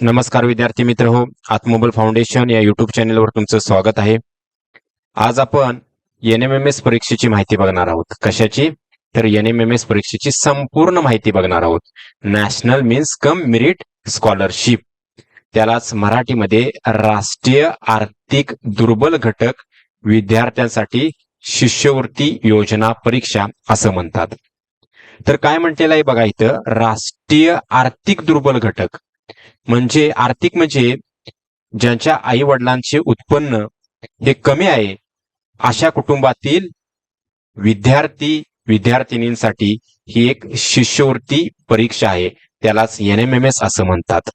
नमस्कार विद्यार्थी मित्र हो आत्मोबल फाउंडेशन या युट्यूब चॅनेलवर तुमचं स्वागत आहे. आज आपण एन एम एम एस परीक्षेची माहिती बघणार आहोत. कशाची? तर एन एम एम एस परीक्षेची संपूर्ण माहिती बघणार आहोत. National means cum merit scholarship त्यालाच मराठीमध्ये राष्ट्रीय आर्थिक दुर्बल घटक विद्यार्थ्यांसाठी शिष्यवृत्ती योजना परीक्षा असं म्हणतात. तर काय म्हटलेलं आहे बघा इथं? राष्ट्रीय आर्थिक दुर्बल घटक. म्हणजे आर्थिक म्हणजे ज्यांच्या आई वडिलांचे उत्पन्न हे कमी आहे अशा कुटुंबातील विद्यार्थी विद्यार्थिनींसाठी ही एक शिष्यवृत्ती परीक्षा आहे. त्यालाच एन एम एम एस असं म्हणतात.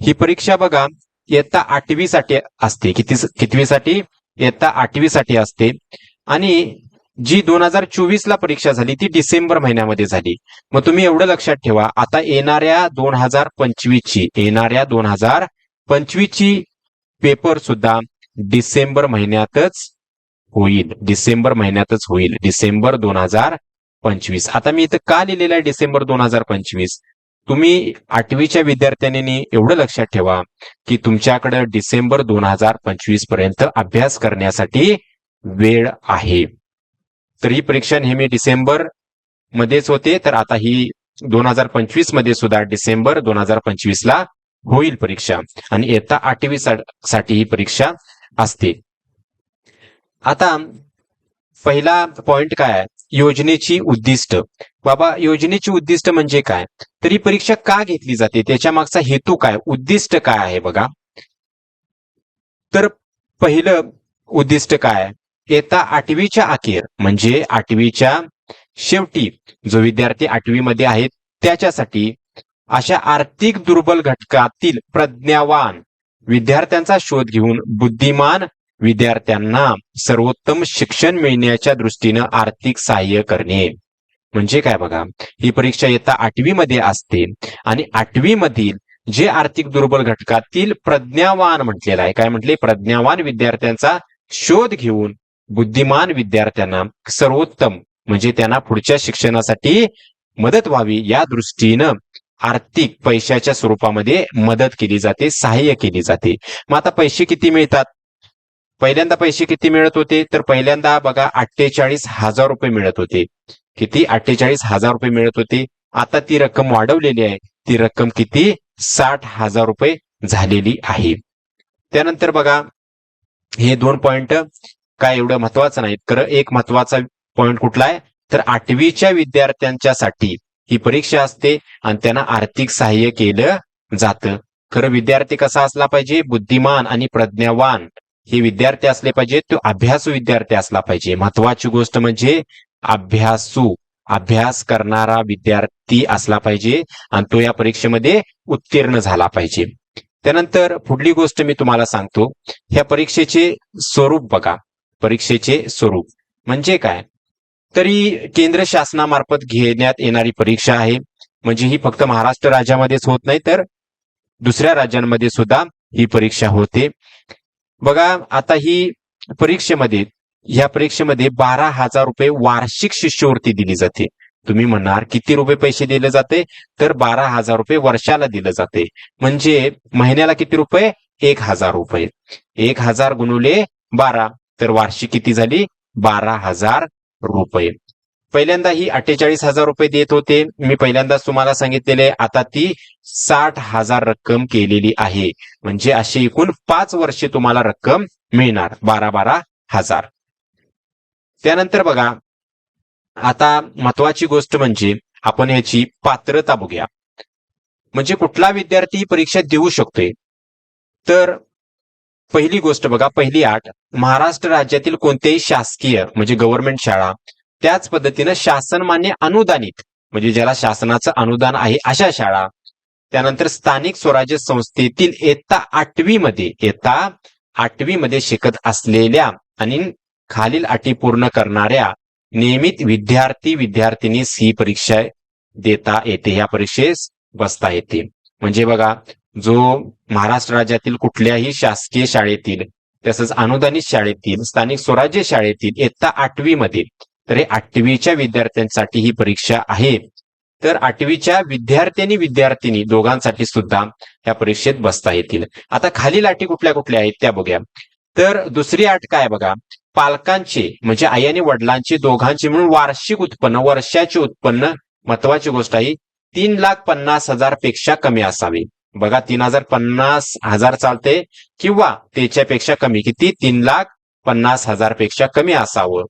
ही परीक्षा बघा इयत्ता आठवीसाठी असते. किती कितवीसाठी? इयत्ता आठवीसाठी असते. आणि जी दोन हजार चोवीस ला परीक्षा झाली ती डिसेंबर महिन्यामध्ये झाली. मग तुम्ही एवढं लक्षात ठेवा आता येणाऱ्या दोन हजार पंचवीस ची येणाऱ्या दोन हजार पंचवीस ची पेपर सुद्धा डिसेंबर महिन्यातच होईल. डिसेंबर महिन्यातच होईल. डिसेंबर दोन हजार पंचवीस. आता मी इथं का लिहिलेलं आहे डिसेंबर दोन हजार पंचवीस? तुम्ही आठवीच्या विद्यार्थ्यांनी एवढं लक्षात ठेवा की तुमच्याकडे डिसेंबर दोन हजार पंचवीसपर्यंत अभ्यास करण्यासाठी वेळ आहे. तर ही परीक्षा नेहमी डिसेंबर मध्येच होते तर आता ही दोन हजार पंचवीसमध्ये सुद्धा डिसेंबर दोन हजार पंचवीस ला होईल परीक्षा. आणि इयत्ता आठवी साठी ही परीक्षा असते. आता पहिला पॉइंट काय आहे? योजनेची उद्दिष्ट. बाबा योजनेची उद्दिष्ट म्हणजे काय? तर ही परीक्षा का घेतली जाते? त्याच्या मागचा हेतू काय? उद्दिष्ट काय आहे बघा? तर पहिलं उद्दिष्ट काय येता आठवीच्या अखेर म्हणजे आठवीच्या शेवटी जो विद्यार्थी आठवीमध्ये आहे त्याच्यासाठी अशा आर्थिक दुर्बल घटकातील प्रज्ञावान विद्यार्थ्यांचा शोध घेऊन बुद्धिमान विद्यार्थ्यांना सर्वोत्तम शिक्षण मिळण्याच्या दृष्टीनं आर्थिक सहाय्य करणे. म्हणजे काय बघा ही परीक्षा येता आठवीमध्ये असते आणि आठवी मधील जे आर्थिक दुर्बल घटकातील प्रज्ञावान म्हटलेलं आहे काय म्हटले? प्रज्ञावान विद्यार्थ्यांचा शोध घेऊन बुद्धिमान विद्यार्थ्यांना सर्वोत्तम म्हणजे त्यांना पुढच्या शिक्षणासाठी मदत व्हावी या दृष्टीनं आर्थिक पैशाच्या स्वरूपामध्ये मदत केली जाते सहाय्य केली जाते. मग आता पैसे किती मिळतात? पहिल्यांदा पैसे किती मिळत होते? तर पहिल्यांदा बघा अठ्ठेचाळीस हजार रुपये मिळत होते. किती? अठ्ठेचाळीस हजार रुपये मिळत होते. आता ती रक्कम वाढवलेली आहे. ती रक्कम किती? साठ हजार रुपये झालेली आहे. त्यानंतर बघा हे दोन पॉइंट काय एवढं महत्वाचं नाही. खरं एक महत्त्वाचा पॉइंट कुठला आहे? तर आठवीच्या विद्यार्थ्यांच्यासाठी ही परीक्षा असते आणि त्यांना आर्थिक सहाय्य केलं जातं. खरं विद्यार्थी कसा असला पाहिजे? बुद्धिमान आणि प्रज्ञावान. हे विद्यार्थी असले पाहिजे तो अभ्यासू विद्यार्थी असला पाहिजे. महत्वाची गोष्ट म्हणजे अभ्यासू. अभ्यास करणारा विद्यार्थी असला पाहिजे आणि तो या परीक्षेमध्ये उत्तीर्ण झाला पाहिजे. त्यानंतर पुढली गोष्ट मी तुम्हाला सांगतो. ह्या परीक्षेचे स्वरूप बघा. परीक्षेचे स्वरूप. म्हणजे काय? तरी केंद्र शासनामार्फत घेण्यात येणारी परीक्षा आहे. म्हणजे ही फक्त महाराष्ट्र राज्यामध्येच होत नाही तर दुसऱ्या राज्यांमध्ये सुद्धा ही परीक्षा होते. बघा आता ही परीक्षेमध्ये या परीक्षेमध्ये बारा हजार रुपये वार्षिक शिष्यवृत्ती दिली जाते. तुम्ही म्हणणार किती रुपये पैसे दिले जाते? तर बारा हजार रुपये वर्षाला दिलं जाते. म्हणजे महिन्याला किती रुपये? एक हजार रुपये. एक हजार गुणुले बारा. तर वार्षिक किती झाली? बारा हजार रुपये. पहिल्यांदा ही अठ्ठेचाळीस हजार रुपये देत होते. मी पहिल्यांदाच तुम्हाला सांगितलेले आता ती साठ हजार रक्कम केलेली आहे. म्हणजे अशी एकूण पाच वर्षे तुम्हाला रक्कम मिळणार बारा बारा हजार. त्यानंतर बघा आता महत्वाची गोष्ट म्हणजे आपण याची पात्रता बघूया. म्हणजे कुठला विद्यार्थी परीक्षा देऊ शकतोय? तर पहिली गोष्ट बघा पहिली आठ. महाराष्ट्र राज्यातील कोणत्याही शासकीय म्हणजे गव्हर्नमेंट शाळा त्याच पद्धतीनं शासनमान्य अनुदानित म्हणजे ज्याला शासनाचं अनुदान आहे अशा शाळा. त्यानंतर स्थानिक स्वराज्य संस्थेतील इयत्ता आठवी मध्ये इयत्ता आठवी मध्ये शिकत असलेल्या आणि खालील अटी पूर्ण करणाऱ्या नियमित विद्यार्थी विद्यार्थिनीस ही परीक्षा देता येते या परीक्षेस बसता येते. म्हणजे बघा जो महाराष्ट्र राज्यातील कुठल्याही शासकीय शाळेतील तसंच अनुदानित शाळेतील स्थानिक स्वराज्य शाळेतील इयत्ता आठवी मध्ये तर हे आठवीच्या विद्यार्थ्यांसाठी ही परीक्षा आहे. तर आठवीच्या विद्यार्थ्यांनी विद्यार्थिनी दोघांसाठी सुद्धा या परीक्षेत बसता येतील. आता खालील अटी कुठल्या कुठल्या आहेत त्या बघूया. तर दुसरी अट काय बघा. पालकांचे म्हणजे आई आणि वडिलांचे दोघांचे म्हणून वार्षिक उत्पन्न वर्षाचे उत्पन्न महत्वाची गोष्ट आहे तीन लाख पन्नास हजारपेक्षा कमी असावे. बघा तीन हजार पन्नास हजार चालते किंवा त्याच्यापेक्षा कमी. किती? तीन लाख पन्नास हजारपेक्षा कमी असावं.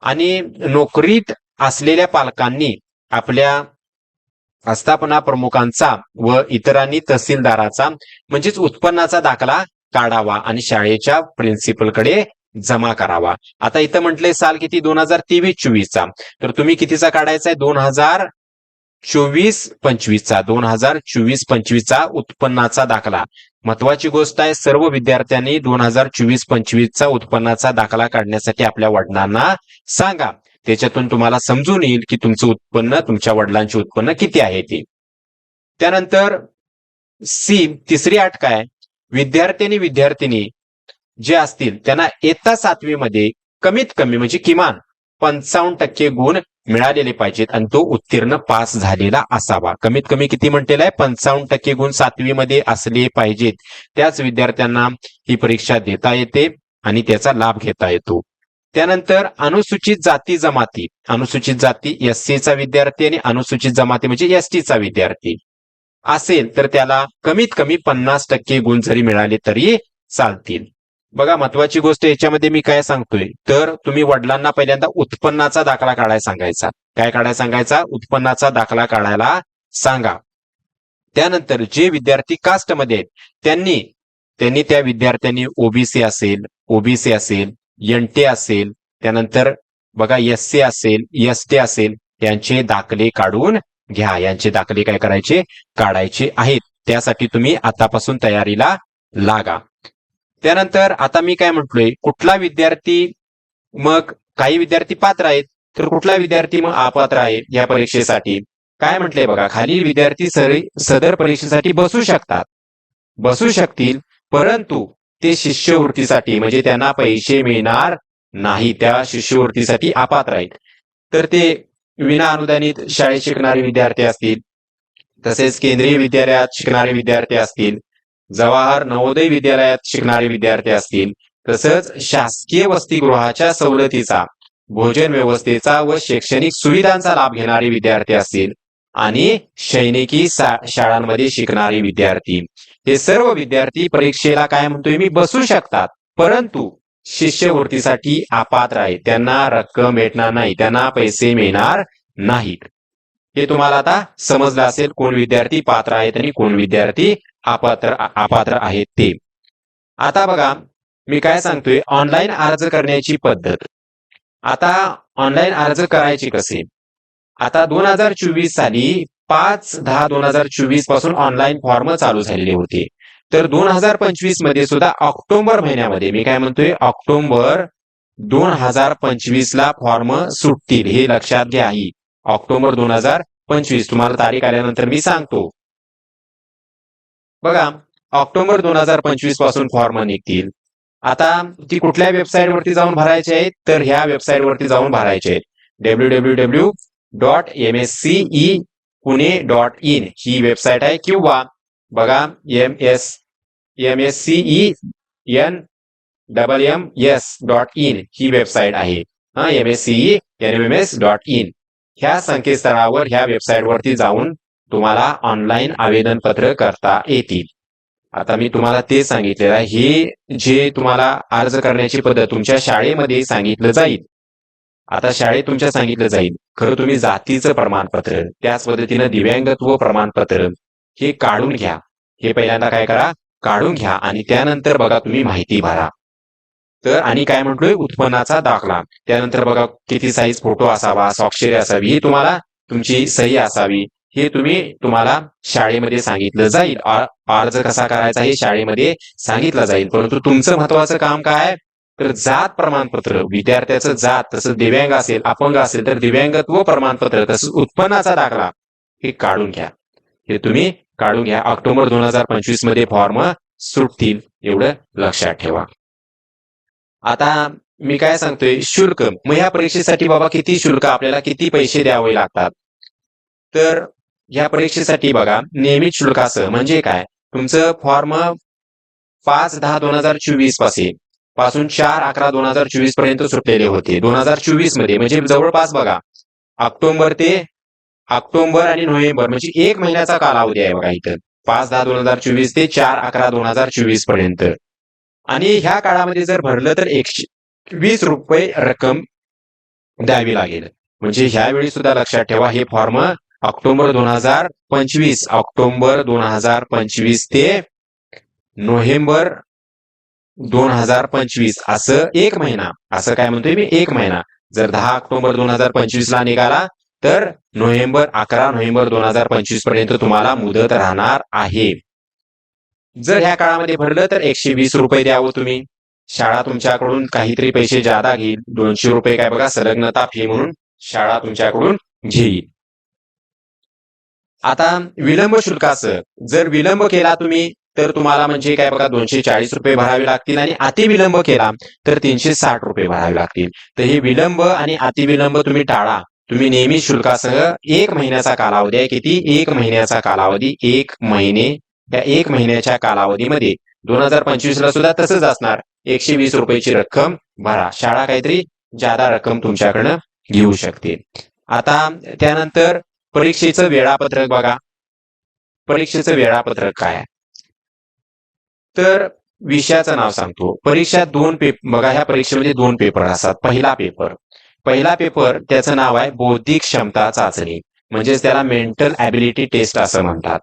आणि नोकरीत असलेल्या पालकांनी आपल्या आस्थापना प्रमुखांचा व इतरांनी तहसीलदाराचा म्हणजेच उत्पन्नाचा दाखला काढावा आणि शाळेच्या प्रिन्सिपलकडे जमा करावा. आता इथं म्हटलंय साल किती? दोन हजार तेवीस चोवीसचा. तर तुम्ही कितीचा काढायचा आहे? दोन हजार चोवीस पंचवीसचा दोन हजार चोवीस पंचवीसचा उत्पन्नाचा दाखला. महत्वाची गोष्ट आहे सर्व विद्यार्थ्यांनी दोन हजार चोवीस पंचवीसचा उत्पन्नाचा दाखला काढण्यासाठी आपल्या वडिलांना सांगा. त्याच्यातून तुम्हाला समजून येईल की तुमचं उत्पन्न तुमच्या वडिलांचे उत्पन्न किती आहे ते. त्यानंतर सी तिसरी अट काय? विद्यार्थ्यांनी विद्यार्थिनी जे असतील त्यांना इयत्ता सातवीमध्ये कमीत कमी म्हणजे किमान पंचावन्न टक्के गुण मिळालेले पाहिजेत आणि तो उत्तीर्ण पास झालेला असावा. कमीत कमी किती म्हटलेला आहे? पंचावन्न टक्के गुण सातवीमध्ये असले पाहिजेत. त्याच विद्यार्थ्यांना ही परीक्षा देता येते आणि त्याचा लाभ घेता येतो. त्यानंतर अनुसूचित जाती जमाती. अनुसूचित जाती एस सीचा विद्यार्थी आणि अनुसूचित जमाती म्हणजे एस टीचा विद्यार्थी. असेल तर त्याला कमीत कमी पन्नास टक्के गुण जरी मिळाले तरी चालतील. बघा महत्वाची गोष्ट याच्यामध्ये मी काय सांगतोय? तर तुम्ही वडिलांना पहिल्यांदा उत्पन्नाचा दाखला काढायला सांगायचा. काय काढायला सांगायचा? उत्पन्नाचा दाखला काढायला सांगा. त्यानंतर जे विद्यार्थी कास्टमध्ये आहेत त्यांनी त्यांनी त्या विद्यार्थ्यांनी ओबीसी असेल ओबीसी असेल एन असेल त्यानंतर बघा एस सी असेल एस टी असेल यांचे दाखले काढून घ्या. यांचे दाखले काय करायचे? काढायचे आहेत. त्यासाठी तुम्ही आतापासून तयारीला लागा. त्यानंतर आता मी काय म्हटलोय कुठला विद्यार्थी मग काही विद्यार्थी पात्र आहेत तर कुठला विद्यार्थी मग अपात्र आहे या परीक्षेसाठी? काय म्हटलंय बघा खालील विद्यार्थी सरी सदर परीक्षेसाठी बसू शकतात. बसू शकतील परंतु ते शिष्यवृत्तीसाठी म्हणजे त्यांना पैसे मिळणार नाही त्या शिष्यवृत्तीसाठी अपात्र आहेत. तर ते विना अनुदानित शाळेत शिकणारे विद्यार्थी असतील तसेच केंद्रीय विद्यालयात शिकणारे विद्यार्थी असतील जवाहर नवोदय विद्यालयात शिकणारे विद्यार्थी असतील तसंच शासकीय वसतिगृहाच्या सवलतीचा भोजन व्यवस्थेचा व शैक्षणिक सुविधांचा लाभ घेणारे विद्यार्थी असतील आणि सैनिकी शाळांमध्ये शिकणारे विद्यार्थी. हे सर्व विद्यार्थी परीक्षेला काय म्हणतोय मी? बसू शकतात. परंतु शिष्यवृत्तीसाठी अपात्र आहे त्यांना रक्कम भेटणार नाही. त्यांना पैसे मिळणार नाहीत. हे तुम्हाला आता समजलं असेल कोण विद्यार्थी पात्र आहेत आणि कोण विद्यार्थी अपात्र अपात्र आहेत ते. आता बघा मी काय सांगतोय? ऑनलाईन अर्ज करण्याची पद्धत. आता ऑनलाईन अर्ज करायची कसे? आता दोन हजार चोवीस साली पाच दहा दोन हजार चोवीसपासून ऑनलाईन फॉर्म चालू झालेले होते. तर दोन हजार पंचवीसमध्ये सुद्धा ऑक्टोबर महिन्यामध्ये मी काय म्हणतोय? ऑक्टोबर दोन हजार पंचवीस ला फॉर्म सुटतील हे लक्षात घ्या ही. ऑक्टोबर दोन हजार पंचवीस तुम्हाला तारीख आल्यानंतर मी सांगतो. बघा ऑक्टोबर दोन हजार पंचवीसपासून फॉर्म निघतील. आता ती कुठल्या वेबसाईट वरती जाऊन भरायचे आहेत? तर ह्या वेबसाईट वरती जाऊन भरायचे आहेत. W W W dot M S C E Pune dot in he website आहे. किंवा बघा M S M S C E N double M S dot in he website आहे. हा M S C N M S dot in ह्या संकेतस्थळावर ह्या website वरती जाऊन तुम्हाला ऑनलाईन आवेदन पत्र करता येतील. आता मी तुम्हाला ते सांगितलेलं आहे. हे जे तुम्हाला अर्ज करण्याची पद्धत तुमच्या शाळेमध्ये सांगितलं जाईल. आता शाळेत तुमच्या सांगितलं जाईल. खरं तुम्ही जातीचं प्रमाणपत्र त्याच पद्धतीनं दिव्यांगत्व प्रमाणपत्र हे काढून घ्या. हे पहिल्यांदा काय करा? काढून घ्या आणि त्यानंतर बघा तुम्ही माहिती भरा. तर आणि काय म्हटलोय? उत्पन्नाचा दाखला. त्यानंतर बघा किती साईज फोटो असावा स्वाक्षरी असावी ही तुम्हाला तुमची सही असावी. हे तुम्ही तुम्हाला शाळेमध्ये सांगितलं जाईल. अर्ज कसा करायचा हे शाळेमध्ये सांगितलं जाईल. परंतु तुमचं महत्वाचं काम काय? तर जात प्रमाणपत्र. विद्यार्थ्याचं जात तसं दिव्यांग असेल अपंग असेल तर दिव्यांगत्व प्रमाणपत्र तसंच उत्पन्नाचा दाखला हे काढून घ्या. हे तुम्ही काढून घ्या. ऑक्टोबर दोन हजार पंचवीसमध्ये फॉर्म सुटतील. एवढं लक्षात ठेवा. आता मी काय सांगतोय? शुल्क. मग ह्या परीक्षेसाठी बाबा किती शुल्क आपल्याला किती पैसे द्यावे लागतात? तर या परीक्षेसाठी बघा नियमित शुल्कासह म्हणजे काय? तुमचं फॉर्म पाच दहा दोन हजार चोवीसपासून पासून चार अकरा दोन हजार चोवीसपर्यंत सुटलेले होते. दोन हजार चोवीसमध्ये म्हणजे जवळपास बघा ऑक्टोबर ते ऑक्टोबर आणि नोव्हेंबर म्हणजे एक महिन्याचा कालावधी आहे बघा इथं. पाच दहा दोन हजार चोवीस ते चार अकरा दोन हजार चोवीसपर्यंत. आणि ह्या काळामध्ये जर भरलं तर एकशे वीस रुपये रक्कम द्यावी लागेल. म्हणजे ह्यावेळी सुद्धा लक्षात ठेवा हे फॉर्म ऑक्टोबर दोन हजार पंचवीस. ऑक्टोबर दोन हजार पंचवीस ते नोव्हेंबर दोन हजार पंचवीस. असं एक महिना. असं काय म्हणतोय मी? एक महिना. जर दहा ऑक्टोबर दोन हजार पंचवीस ला निघाला तर नोव्हेंबर अकरा नोव्हेंबर दोन हजार पंचवीसपर्यंत तुम्हाला मुदत राहणार आहे. जर ह्या काळामध्ये भरलं तर एकशे वीस रुपये द्यावं हो तुम्ही. शाळा तुमच्याकडून काहीतरी पैसे जादा घेईल. दोनशे रुपये काय बघा संलग्नता फी म्हणून शाळा तुमच्याकडून घेईल. आता विलंब शुल्काचं. जर विलंब केला तुम्ही तर तुम्हाला म्हणजे काय बघा दोनशे चाळीस रुपये भरावे लागतील आणि अतिविलंब केला तर तीनशे साठ रुपये भरावे लागतील. तर हे विलंब आणि अतिविलंब तुम्ही टाळा. तुम्ही नेहमी शुल्कासह एक महिन्याचा कालावधी आहे. किती? एक महिन्याचा कालावधी. एक महिने या एक महिन्याच्या कालावधीमध्ये. दोन हजार पंचवीस ला सुद्धा तसंच असणार. एकशे वीस रुपयाची रक्कम भरा. शाळा काहीतरी जादा रक्कम तुमच्याकडनं घेऊ शकते आता त्यानंतर परीक्षेचं वेळापत्रक बघा. परीक्षेचं वेळापत्रक काय? तर विषयाचं नाव सांगतो. परीक्षा दोन पेपर बघा ह्या परीक्षेमध्ये दोन पेपर असतात. पहिला पेपर. पहिला पेपर त्याचं नाव आहे बौद्धिक क्षमता चाचणी. म्हणजेच त्याला मेंटल ॲबिलिटी टेस्ट असं म्हणतात.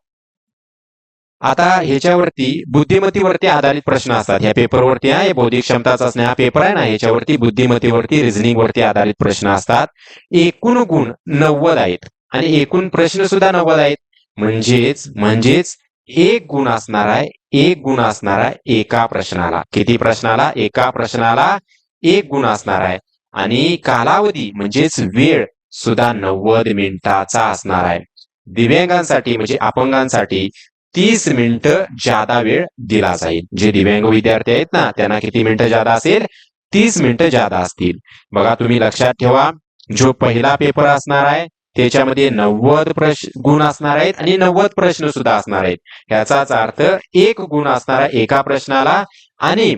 आता ह्याच्यावरती बुद्धिमत्तेवरती आधारित प्रश्न असतात. ह्या पेपरवरती आहे बौद्धिक क्षमता चाचणी हा पेपर आहे ना ह्याच्यावरती बुद्धिमत्तेवरती रिझनिंग वरती आधारित प्रश्न असतात. एकूण गुण नव्वद आहेत. आणि एकूण प्रश्न सुद्धा नव्वद आहेत म्हणजेच म्हणजेच एक गुण असणार आहे एक गुण असणार आहे एका प्रश्नाला. किती प्रश्नाला? एका प्रश्नाला एक गुण असणार आहे. आणि कालावधी म्हणजेच वेळ सुद्धा नव्वद मिनिटाचा असणार आहे. दिव्यांगांसाठी म्हणजे अपंगांसाठी तीस मिनिटं जादा वेळ दिला जाईल. जे दिव्यांग विद्यार्थी आहेत ना त्यांना किती मिनिटं जादा असेल? तीस मिनिटं जादा असतील. बघा तुम्ही लक्षात ठेवा जो पहिला पेपर असणार आहे त्याच्यामध्ये नव्वद प्रश्न गुण असणार आहेत आणि नव्वद प्रश्न सुद्धा असणार आहेत. ह्याचाच अर्थ एक गुण असणार एका प्रश्नाला आणि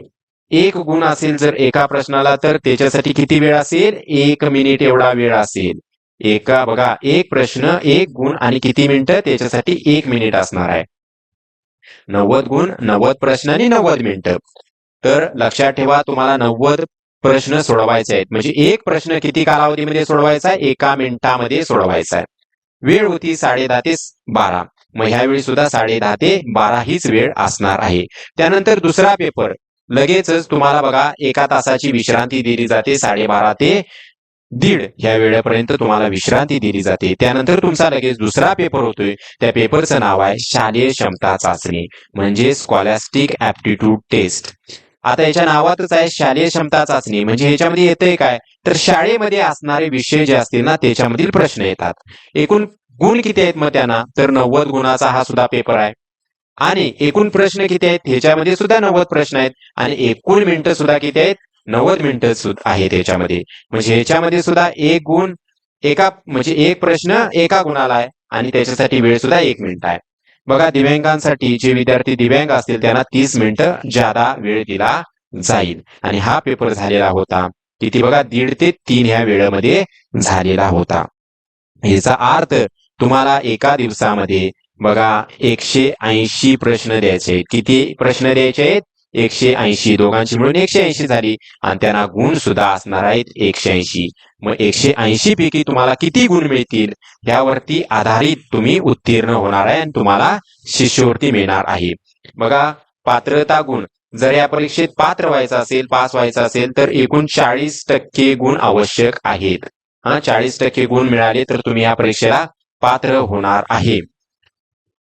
एक गुण असेल जर एका प्रश्नाला तर त्याच्यासाठी किती वेळ असेल? एक मिनिट एवढा वेळ असेल. एका बघा एक प्रश्न एक गुण आणि किती मिनिटं? त्याच्यासाठी एक मिनिट असणार आहे. नव्वद गुण नव्वद प्रश्न आणि नव्वद मिनिटं. तर लक्षात ठेवा तुम्हाला नव्वद प्रश्न सोडवायचे आहेत. म्हणजे एक प्रश्न किती कालावधीमध्ये सोडवायचा आहे? एका मिनिटामध्ये सोडवायचा आहे. वेळ होती साडे दहा ते बारा. मग ह्यावेळी सुद्धा साडे दहा ते बारा हीच वेळ असणार आहे. त्यानंतर दुसरा पेपर. लगेचच तुम्हाला बघा एका तासाची विश्रांती दिली जाते साडेबारा ते दीड ह्या वेळेपर्यंत तुम्हाला विश्रांती दिली जाते. त्यानंतर तुमचा लगेच दुसरा पेपर होतोय. त्या पेपरचं नाव आहे शालेय क्षमता चाचणी. म्हणजे स्कॉलॅस्टिक ऍप्टिट्यूड टेस्ट आता याच्या नावातच आहे शालेय क्षमता चाचणी. म्हणजे याच्यामध्ये येतंय काय? तर शाळेमध्ये असणारे विषय जे असतील ना त्याच्यामधील प्रश्न येतात. एकूण गुण किती आहेत मग त्यांना? तर नव्वद गुणाचा हा सुद्धा पेपर आहे. आणि एकूण प्रश्न किती आहेत? ह्याच्यामध्ये सुद्धा नव्वद प्रश्न आहेत. आणि एकूण मिनिटं सुद्धा किती आहेत? नव्वद मिनिटं सुद्धा आहेत ह्याच्यामध्ये. म्हणजे ह्याच्यामध्ये सुद्धा एक गुण एका म्हणजे एक प्रश्न एका गुणाला आहे. आणि त्याच्यासाठी वेळ सुद्धा एक मिनिट आहे. बघा दिव्यांगांसाठी जे विद्यार्थी दिव्यांग असतील त्यांना तीस मिनिटं जादा वेळ दिला जाईल. आणि हा पेपर झालेला होता. किती बघा दीड ते तीन ह्या वेळेमध्ये झालेला होता. याचा अर्थ तुम्हाला एका दिवसामध्ये बघा एकशे ऐंशी प्रश्न द्यायचे किती प्रश्न द्यायचे आहेत? एकशे ऐंशी दोघांची मिळून एकशे ऐंशी झाली. आणि त्यांना गुण सुद्धा असणार आहेत एकशे ऐंशी. मग एकशे ऐंशी पैकी तुम्हाला किती गुण मिळतील? यावरती आधारित तुम्ही उत्तीर्ण होणार आहे आणि तुम्हाला शिष्यवृत्ती मिळणार आहे. बघा पात्रता गुण. जर या परीक्षेत पात्र व्हायचं असेल पास व्हायचं असेल तर एकूण चाळीस टक्के गुण आवश्यक आहेत. हा चाळीस टक्के गुण मिळाले तर तुम्ही या परीक्षेला पात्र होणार आहे.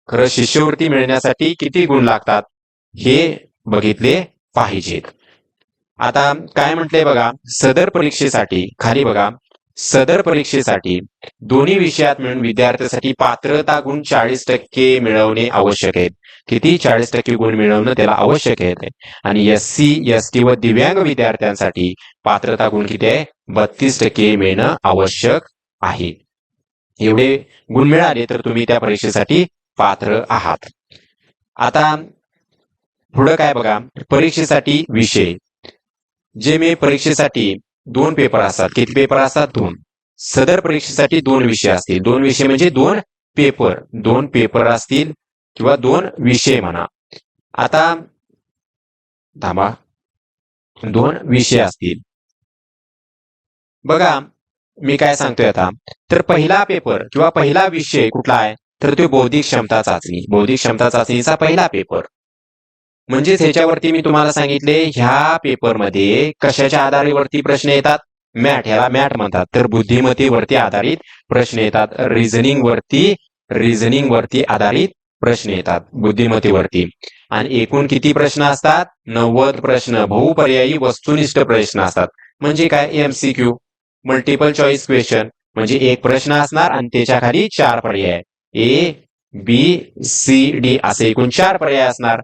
खरं शिष्यवृत्ती मिळण्यासाठी किती गुण लागतात? हे बघितले पाहिजेत. आता काय म्हटलंय बघा सदर परीक्षेसाठी खाली बघा सदर परीक्षेसाठी दोन्ही विषयात मिळून विद्यार्थ्यासाठी पात्रता गुण चाळीस टक्के मिळवणे आवश्यक आहे. किती? चाळीस टक्के गुण मिळवणं त्याला आवश्यक आहे. आणि एस सी एस टी व दिव्यांग विद्यार्थ्यांसाठी पात्रता गुण किती आहे? बत्तीस टक्के मिळणं आवश्यक आहे. एवढे गुण मिळाले तर तुम्ही त्या परीक्षेसाठी पात्र आहात. आता पुढं काय बघा? परीक्षेसाठी विषय. जे मी परीक्षेसाठी दोन पेपर असतात. किती पेपर असतात? दोन. सदर परीक्षेसाठी दोन विषय असतील. दोन विषय म्हणजे दोन पेपर दोन पेपर असतील किंवा दोन विषय म्हणा. आता थांबा. दोन विषय असतील. बघा मी काय सांगतोय आता. तर पहिला पेपर किंवा पहिला विषय कुठला आहे? तर तो बौद्धिक क्षमता चाचणी. बौद्धिक क्षमता चाचणीचा पहिला पेपर म्हणजेच ह्याच्यावरती मी तुम्हाला सांगितले ह्या पेपरमध्ये कशाच्या आधारेवरती प्रश्न येतात? मॅट ह्याला मॅट म्हणतात. तर बुद्धिमत्तेवरती आधारित प्रश्न येतात. रिझनिंग वरती रिझनिंग वरती आधारित प्रश्न येतात बुद्धिमत्तेवरती. आणि एकूण किती प्रश्न असतात? नव्वद प्रश्न. बहुपर्यायी वस्तुनिष्ठ प्रश्न असतात. म्हणजे काय? एमसीक्यू मल्टिपल चॉईस क्वेश्चन म्हणजे एक प्रश्न असणार आणि त्याच्याखाली चार पर्याय. ए बी सी डी असे एकूण चार पर्याय असणार.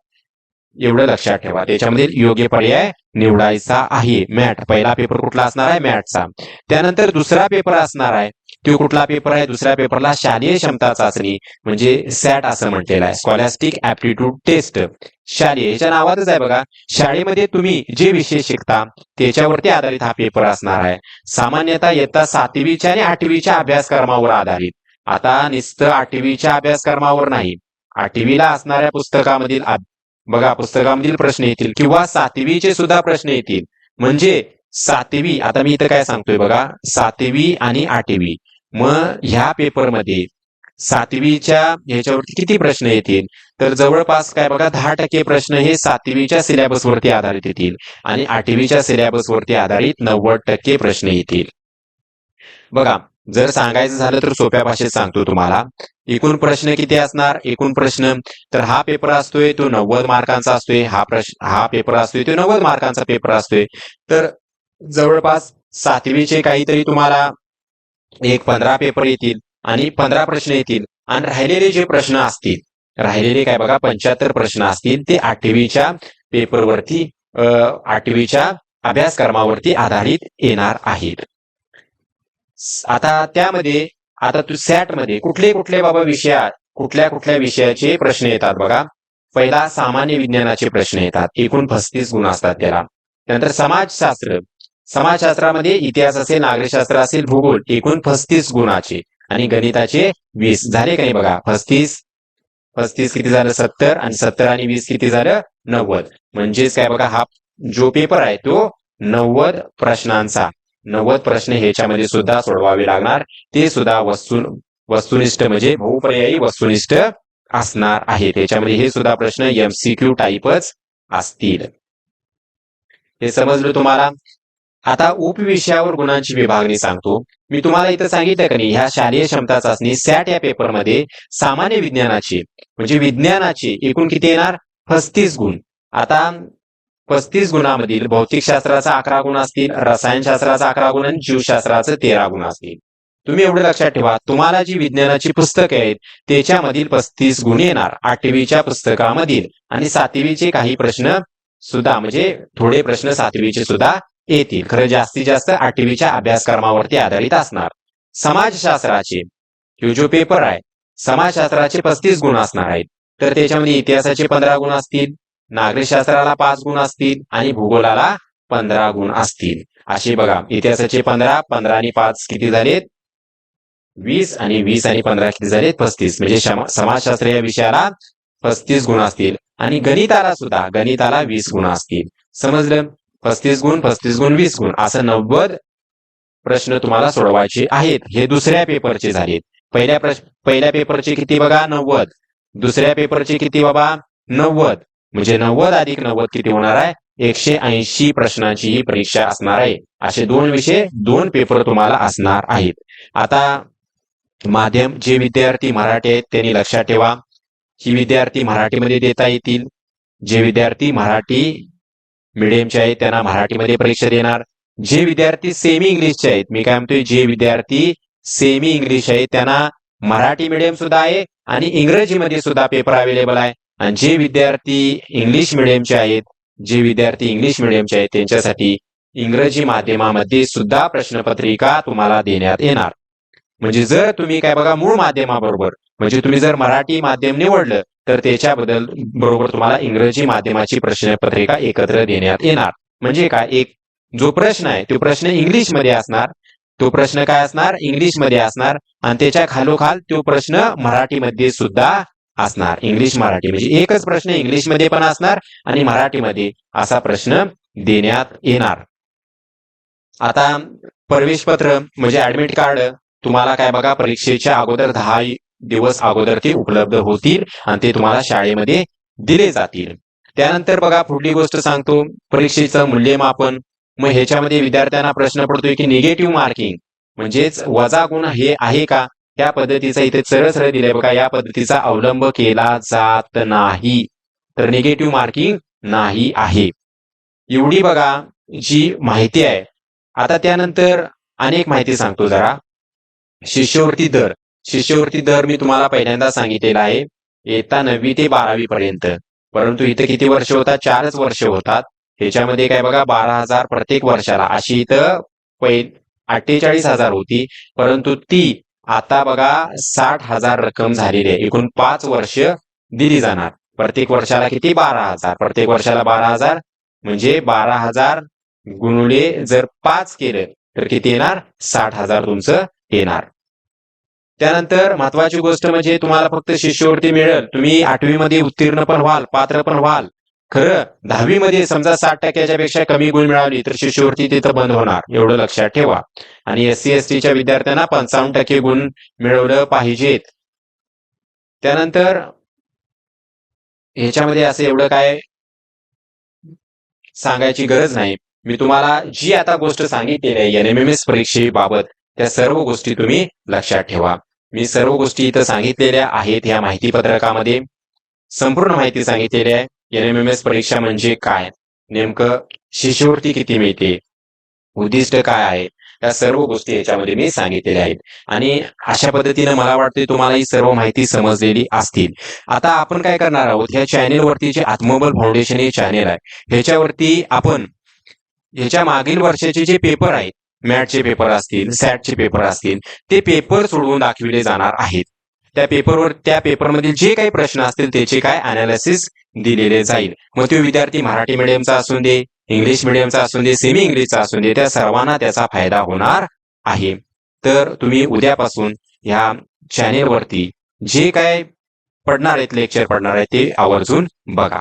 एवढं लक्षात ठेवा. त्याच्यामध्ये योग्य पर्याय निवडायचा आहे. मॅट पहिला पेपर कुठला असणार आहे? मॅटचा. त्यानंतर दुसरा पेपर असणार आहे. तो कुठला पेपर आहे? दुसऱ्या पेपरला शालेय क्षमता चाचणी म्हणजे सॅट असं म्हटलेलं आहे. स्कॉलॅस्टिक ऍप्टिट्यूड टेस्ट शालेय. ह्याच्या नावातच आहे बघा. शाळेमध्ये तुम्ही जे विषय शिकता त्याच्यावरती आधारित हा पेपर असणार आहे. सामान्यतः येता सातवीच्या आणि आठवीच्या अभ्यासक्रमावर आधारित. आता नुसतं आठवीच्या अभ्यासक्रमावर नाही. आठवीला असणाऱ्या पुस्तकामधील बघा पुस्तकामधील प्रश्न येतील किंवा सातवीचे सुद्धा प्रश्न येतील. म्हणजे सातवी आता मी इथं काय सांगतोय बघा सातवी आणि आठवी. मग ह्या पेपरमध्ये सातवीच्या ह्याच्यावरती किती प्रश्न येतील? तर जवळपास काय बघा दहा टक्के प्रश्न हे सातवीच्या सिलेबसवरती आधारित येतील आणि आठवीच्या सिलेबसवरती आधारित नव्वद टक्के प्रश्न येतील. बघा जर सांगायचं झालं तर सोप्या भाषेत सांगतो तुम्हाला. एकूण प्रश्न किती असणार? एकूण प्रश्न. तर हा पेपर असतोय तो नव्वद मार्कांचा असतोय. हा प्रश्न हा पेपर असतोय तो नव्वद मार्कांचा पेपर असतोय. तर जवळपास सातवीचे काहीतरी तुम्हाला एक पंधरा पेपर येतील आणि पंधरा प्रश्न येतील आणि राहिलेले जे प्रश्न असतील राहिलेले काय बघा पंच्याहत्तर प्रश्न असतील ते आठवीच्या पेपरवरती आठवीच्या अभ्यासक्रमावरती आधारित येणार आहेत. आता त्यामध्ये आता तू सॅटमध्ये कुठले कुठले बाबा विषयात कुठल्या कुठल्या विषयाचे प्रश्न येतात बघा. पहिला सामान्य विज्ञानाचे प्रश्न येतात. एकूण पस्तीस गुण असतात त्याला. नंतर समाजशास्त्र. समाजशास्त्रामध्ये इतिहास असेल नागरिकशास्त्र असेल भूगोल एकूण पस्तीस गुणाचे. आणि गणिताचे वीस. झाले का नाही बघा? पस्तीस. पस्तीस किती झालं? सत्तर. आणि सत्तर आणि वीस किती झालं? नव्वद. म्हणजेच काय बघा हा जो पेपर आहे तो नव्वद प्रश्नांचा. नव्वद प्रश्न ह्याच्यामध्ये सुद्धा सोडवावे लागणार. ते सुद्धा वस्तू वस्तुनिष्ठ म्हणजे बहुपर्यायी वस्तुनिष्ठ असणार आहे त्याच्यामध्ये हे सुद्धा प्रश्न एमसीक्यू टाईपच असतील. हे समजलं तुम्हाला? आता उपविषयावर गुणांची विभागणी सांगतो. मी तुम्हाला इथं सांगितलं का नाही ह्या शालेय क्षमता चाचणी सॅट या पेपरमध्ये सामान्य विज्ञानाची म्हणजे विज्ञानाची एकूण किती येणार? पस्तीस गुण. आता पस्तीस गुणांमधील भौतिकशास्त्राचा अकरा गुण असतील रसायनशास्त्राचा अकरा गुण आणि जीवशास्त्राचे तेरा गुण असतील. तुम्ही एवढे लक्षात ठेवा तुम्हाला जी विज्ञानाची पुस्तके आहेत त्याच्यामधील पस्तीस गुण येणार आठवीच्या पुस्तकामधील आणि सातवीचे काही प्रश्न सुद्धा म्हणजे थोडे प्रश्न सातवीचे सुद्धा येतील. खरं जास्तीत जास्त आठवीच्या अभ्यासक्रमावरती आधारित असणार. समाजशास्त्राचे हे जो पेपर आहे समाजशास्त्राचे पस्तीस गुण असणार आहेत. तर त्याच्यामध्ये इतिहासाचे पंधरा गुण असतील नागरिकशास्त्राला पाच गुण असतील आणि भूगोलाला पंधरा गुण असतील. असे बघा इतिहासाचे पंधरा पंधरा आणि पाच किती झालेत? वीस आणि वीस आणि पंधरा किती झालेत? पस्तीस. म्हणजे समाजशास्त्र या विषयाला पस्तीस गुण असतील. आणि गणिताला सुद्धा गणिताला वीस गुण असतील. समजलं? पस्तीस गुण पस्तीस गुण वीस गुण. असं नव्वद प्रश्न तुम्हाला सोडवायचे आहेत. हे दुसऱ्या पेपरचे झालेत. पहिल्या प्रश्न पहिल्या पेपरचे किती बघा? नव्वद. दुसऱ्या पेपरचे किती बाबा? नव्वद. म्हणजे नव्वद अधिक नव्वद किती होणार आहे? एकशे ऐंशी प्रश्नांची ही परीक्षा असणार आहे. असे दोन विषय दोन पेपर तुम्हाला असणार आहेत. आता माध्यम जे विद्यार्थी मराठी आहेत त्यांनी लक्षात ठेवा. ही विद्यार्थी मराठीमध्ये देता येतील. जे विद्यार्थी मराठी मिडियमचे आहेत त्यांना मराठीमध्ये परीक्षा देणार. जे विद्यार्थी सेमी इंग्लिशचे आहेत मी काय म्हणतोय जे विद्यार्थी सेमी इंग्लिश आहेत त्यांना मराठी मिडियम सुद्धा आहे आणि इंग्रजीमध्ये सुद्धा पेपर अवेलेबल आहे. आणि जे विद्यार्थी इंग्लिश मिडियमचे आहेत जे विद्यार्थी इंग्लिश मिडियमचे आहेत त्यांच्यासाठी इंग्रजी माध्यमामध्ये सुद्धा प्रश्नपत्रिका तुम्हाला देण्यात येणार. म्हणजे जर तुम्ही काय बघा मूळ माध्यमाबरोबर म्हणजे तुम्ही जर मराठी माध्यम निवडलं तर त्याच्याबद्दल बरोबर तुम्हाला इंग्रजी माध्यमाची प्रश्नपत्रिका एकत्र देण्यात येणार. म्हणजे काय? एक जो प्रश्न आहे तो प्रश्न इंग्लिशमध्ये असणार तो प्रश्न काय असणार? इंग्लिशमध्ये असणार आणि त्याच्या खालोखाल तो प्रश्न मराठीमध्ये सुद्धा असणार? इंग्लिश मराठी. म्हणजे एकच प्रश्न इंग्लिशमध्ये पण असणार आणि मराठीमध्ये असा प्रश्न देण्यात येणार. आता प्रवेश पत्र म्हणजे ऍडमिट कार्ड तुम्हाला काय बघा परीक्षेच्या अगोदर दहा दिवस अगोदर ते उपलब्ध होतील आणि ते तुम्हाला शाळेमध्ये दिले जातील. त्यानंतर बघा पुढली गोष्ट सांगतो परीक्षेचं मूल्यमापन. मग ह्याच्यामध्ये विद्यार्थ्यांना प्रश्न पडतोय की निगेटिव्ह मार्किंग म्हणजेच वजा गुण हे आहे का? त्या पद्धतीचा इथे सरळ सरळ दिलंय बघा या पद्धतीचा अवलंब केला जात नाही. तर निगेटिव्ह मार्किंग नाही आहे. एवढी बघा जी माहिती आहे. आता त्यानंतर अनेक माहिती सांगतो जरा. शिष्यवृत्ती दर. शिष्यवृत्ती दर मी तुम्हाला पहिल्यांदा सांगितलेला आहे. येता नववी ते बारावी पर्यंत. परंतु इथं किती वर्ष होतात? चारच वर्ष होतात. ह्याच्यामध्ये काय बघा बारा हजार प्रत्येक वर्षाला. अशी इथं पै अठ्ठेचाळीस हजार होती. परंतु ती आता बघा साठ हजार रक्कम झालेली आहे. एकूण पाच वर्ष दिली जाणार. प्रत्येक वर्षाला किती? बारा हजार. प्रत्येक वर्षाला बारा हजार म्हणजे बारा हजार गुणुले जर पाच केलं तर किती येणार? साठ हजार तुमचं येणार. त्यानंतर महत्वाची गोष्ट म्हणजे तुम्हाला फक्त शिष्यवृत्ती मिळेल. तुम्ही आठवी मध्ये उत्तीर्ण पण व्हाल पात्र पण व्हाल. खरं दहावी मध्ये समजा साठ टक्क्याच्या पेक्षा कमी गुण मिळाली तर शिष्यवृत्ती तिथं बंद होणार. एवढं लक्षात ठेवा. आणि एस सी एस टीच्या विद्यार्थ्यांना पंचावन्न टक्के गुण मिळवलं पाहिजेत. त्यानंतर ह्याच्यामध्ये असं एवढं काय सांगायची गरज नाही. मी तुम्हाला जी आता गोष्ट सांगितलेली आहे एन एम एम एस परीक्षेबाबत त्या सर्व गोष्टी तुम्ही लक्षात ठेवा. मी सर्व गोष्टी इथं सांगितलेल्या आहेत या माहिती पत्रकामध्ये संपूर्ण माहिती सांगितलेली आहे. एन एम एम एस परीक्षा म्हणजे काय नेमकं शिष्यवृत्ती किती मिळते उद्दिष्ट काय आहे या सर्व गोष्टी याच्यामध्ये मी सांगितलेल्या आहेत आणि अशा पद्धतीने मला वाटते तुम्हाला ही सर्व माहिती समजलेली असतील आता आपण काय करणार आहोत ह्या चॅनेलवरती जे आत्मबल फाउंडेशन हे चॅनेल आहे ह्याच्यावरती आपण ह्याच्या मागील वर्षाचे जे पेपर आहेत मॅटचे पेपर असतील सॅटचे पेपर असतील ते पेपर सोडवून दाखविले जाणार आहेत त्या पेपरवर त्या पेपरमधील जे काही प्रश्न असतील त्याचे काय अनालिसिस दिलेले जाईल. मग तो विद्यार्थी मराठी मिडियमचा असून दे इंग्लिश मिडियमचा असून दे सेमी इंग्लिशचा असून दे त्या सर्वांना त्याचा फायदा होणार आहे. तर तुम्ही उद्यापासून ह्या चॅनेलवरती जे काय पडणार आहेत लेक्चर पडणार आहेत ते आवर्जून बघा.